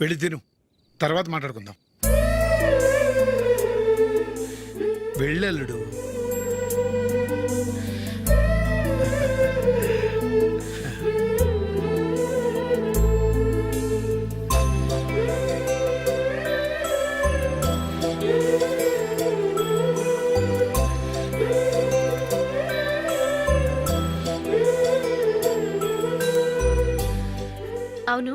వెళ్ళి తిను. తర్వాత మాట్లాడుకుందాం. వెళ్ళల్లుడు అవును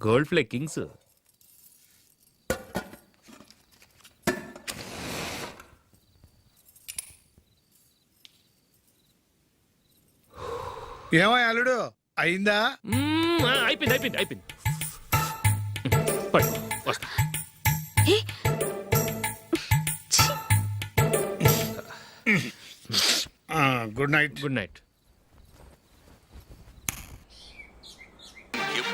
గోల్డ్ ఫ్లే కింగ్స్ ఏమో అల్లుడు? అయిందా? అయిపోయింది అయిపోయింది అయిపోయింది. పడు, వస్తా. Good night. Good night.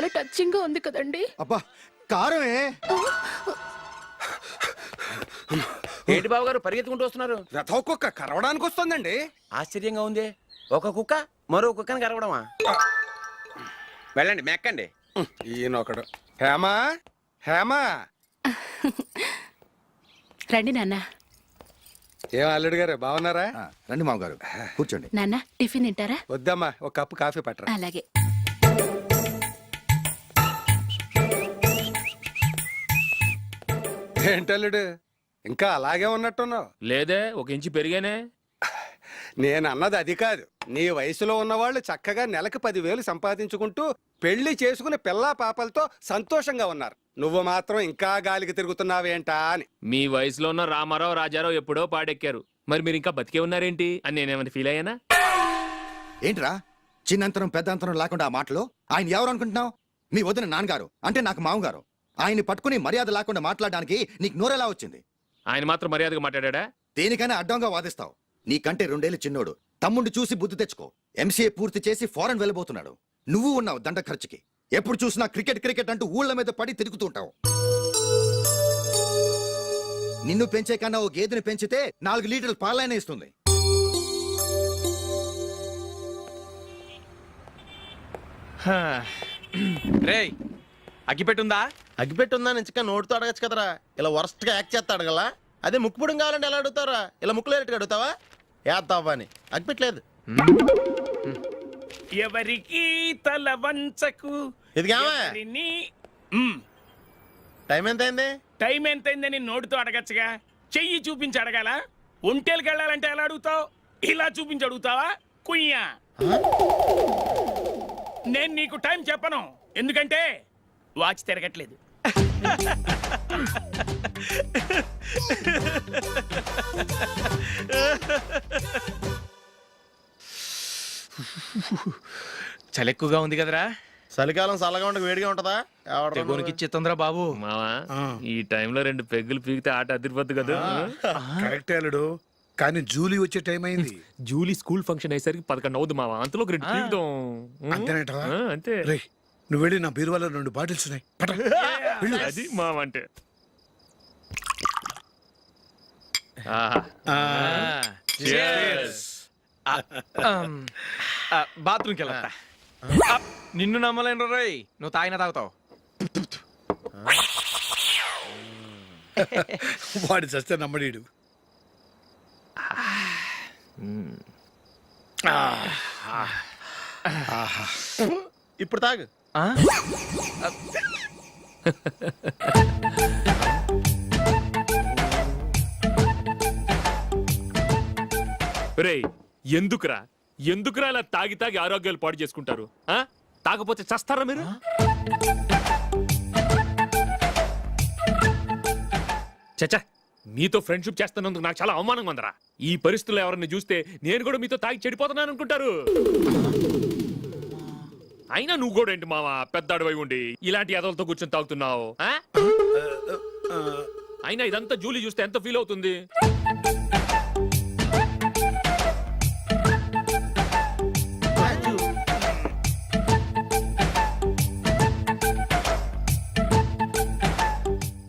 చాలా టచింగ్గా ఉంది కదండి. అబ్బా కారమే. ఏంటి బాబు గారు పరిగెత్తుకుంటూ వస్తున్నారు? రథ కుక్క కరవడానికి వస్తుందండి. ఆశ్చర్యంగా ఉంది. ఒక కుక్క మరో కుక్కని కరవడమా? వెళ్ళండి మెక్కండి. ఈయన ఒకడు. హేమా హేమా. రండి నాన్న. ఏం అల్లుడు గారు బాగున్నారా? రండి మామగారు. కూర్చోండి. నాన్న టిఫిన్ తింటారా? వద్దమ్మా ఒక కప్పు కాఫీ పట్టరా? అలాగే. ఏంటల్లుడు? ఇంకా అలాగే ఉన్నట్టున్నావు. లేదే ఒక ఇంచు పెరిగానే. నేను అన్నది అది కాదు. నీ వయసులో ఉన్నవాళ్ళు చక్కగా నెలకు పదివేలు సంపాదించుకుంటూ పెళ్ళి చేసుకుని పిల్లా పాపలతో సంతోషంగా ఉన్నారు. నువ్వు మాత్రం ఇంకా గాలికి తిరుగుతున్నావేంటా అని. మీ వయసులో ఉన్న రామారావు రాజారావు ఎప్పుడో పాడెక్కారు. మరి మీరు ఇంకా బతికే ఉన్నారేంటి? అని నేనేమైనా ఫీల్ అయ్యానా? ఏంట్రా? చిన్నంతరం పెద్దంతరం లేకుండా ఆ మాటలు? ఆయన ఎవరు అనుకుంటున్నావు మీ వదిన నాన్నగారు అంటే నాకు మామగారు. ఆయన్ని పట్టుకుని మర్యాద లేకుండా మాట్లాడడానికి నీకు నోరెలా వచ్చింది? ఆయన మాత్రం మర్యాదగా మాట్లాడా దేనికైనా అడ్డంగా వాదిస్తావు. నీకంటే రెండేళ్ళు చిన్నోడు. తమ్ముండి చూసి బుద్ధి తెచ్చుకో. ఎంసీఏ పూర్తి చేసి ఫారెన్ వెళ్ళబోతున్నాడు. నువ్వు ఉన్నావు దండ ఖర్చుకి. ఎప్పుడు చూసినా క్రికెట్ క్రికెట్ అంటూ ఊళ్ళ మీద పడి తిరుగుతూ ఉంటావు. నిన్ను పెంచే కన్నా ఓ గేదెని పెంచితే నాలుగు లీటర్ల పాలైన ఇస్తుంది. రేయ్ అగ్గిపెట్టుందా? అగ్గిపెట్టుందా నుంచి నోటితో అడగచ్చు కదరా. ఇలా వరస్ట్గా యాక్ట్ చేస్తా అడగలా అదే ముక్కుపుడం కావాలంటే ఎలా అడుగుతారా ఇలా ముక్కులేటట్టు అడుగుతావా? ఏత్తావా అని అగ్గిపెట్టలేదు. ఎవరికి తల వంచకు ఇది టైం ఎంత అయింది టైం ఎంతైందని నోటితో అడగచ్చుగా. చెయ్యి చూపించి అడగాల? ఒంటేలకు వెళ్ళాలంటే ఎలా అడుగుతావు? ఇలా చూపించి అడుగుతావా? కుయ్యా. నేను నీకు టైం చెప్పను. ఎందుకంటే వాచ్ తిరగట్లేదు. చలి ఎక్కువగా ఉంది కదరా. చలికాలం చల్లగా ఉండక వేడిగా ఉంటదా? తెగోనికి ఇచ్చేతుందిరా బాబు. మావా. ఈ టైంలో రెండు పెగ్గులు పీకితే ఆట అదిరిపోద్దు కదా. కరెక్టే అల్లుడు. కానీ జూలీ వచ్చే టైం అయింది. జూలీ స్కూల్ ఫంక్షన్ అయ్యేసరికి పదకొండు అవుద్ది మావా. అంతలో ఒక రెండు పీకుదాం? ఆ, అంతే. రే నువ్వు వెళ్ళి నా బీరువాలో రెండు బాటిల్స్ ఉన్నాయి. పట. వెళ్ళు. అది మావ అంటే ఆహా. ఆ, Cheers. బాత్రూమ్కి వెళ్ళా నిన్ను నమ్మలేను రోయ్ నువ్వు తాగినా తాగుతావు. వాడి చస్తే నమ్మడీడు. ఇప్పుడు తాగు. రేయ్ ఎందుకురా? ఎందుకురా ఇలా తాగి తాగి ఆరోగ్యాలు పాడు చేసుకుంటారు? ఆ? తాగపోతే చస్తారా మీరు? చచ్చా మీతో ఫ్రెండ్షిప్ చేస్తున్నందుకు నాకు చాలా అవమానంగా ఉందరా. ఈ పరిస్థితుల్లో ఎవరిని చూస్తే నేను కూడా మీతో తాగి చెడిపోతున్నాను అనుకుంటారు. అయినా నువ్వు కూడా ఏంటి మావా? పెద్ద అడవై ఉండి ఇలాంటి ఎదలతో కూర్చొని తాగుతున్నావు ఆ? అయినా ఇదంతా జూలీ చూస్తే ఎంత ఫీల్ అవుతుంది?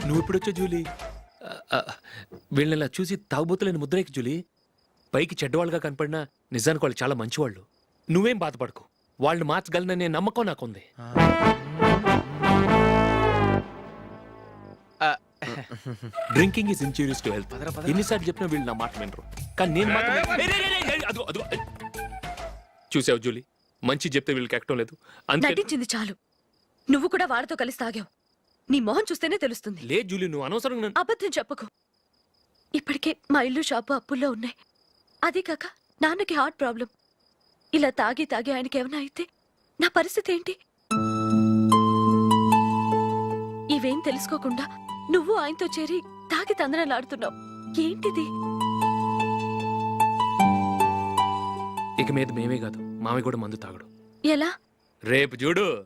నువ్వు ఎప్పుడొచ్చా జూలీ? వీళ్ళని ఇలా చూసి తాగుబోతులేని ముద్రేకి జూలీ? పైకి చెడ్డవాళ్ళుగా కనపడినా నిజానికి వాళ్ళు చాలా మంచివాళ్ళు. నువ్వేం బాధపడకు. వాళ్ళని మార్చగలననే నమ్మకం నాకుంది. Drinking is injurious to health ఎన్నిసార్లు చెప్పినా వీళ్ళు నా మాట వినరు. కానీ నేను మాత్రం. చూసావు జూలీ? మంచి చెప్తే వీళ్ళకి ఎక్కడం లేదు. అంతే నటించింది చాలు. నువ్వు కూడా వాడితో కలిసి తాగావు. నీ మొహం చూస్తేనే తెలుస్తుంది. లే జూలీ నువ్వు అనవసరంగా నన్ను- అబద్ధం చెప్పకు. ఇప్పటికే మా ఇల్లు షాపు అప్పుల్లో ఉన్నాయి. అదే కాక నాన్నకి హార్ట్ ప్రాబ్లం. ఇలా తాగి తాగి ఆయనకి ఏమైనా అయితే నా పరిస్థితి ఏంటి? ఇవేం తెలుసుకోకుండా నువ్వు ఆయనతో చేరి తాగి తందనలాడుతున్నావు. ఏంటిది? ఇక మీద మేమే కాదు. మామి కూడా మందు తాగడు. ఎలా? రేపు చూడు.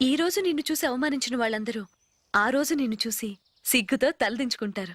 ఈ రోజు నిన్ను చూసి అవమానించిన వాళ్ళందరూ ఆ రోజు నిన్ను చూసి సిగ్గుతో తలదించుకుంటారు.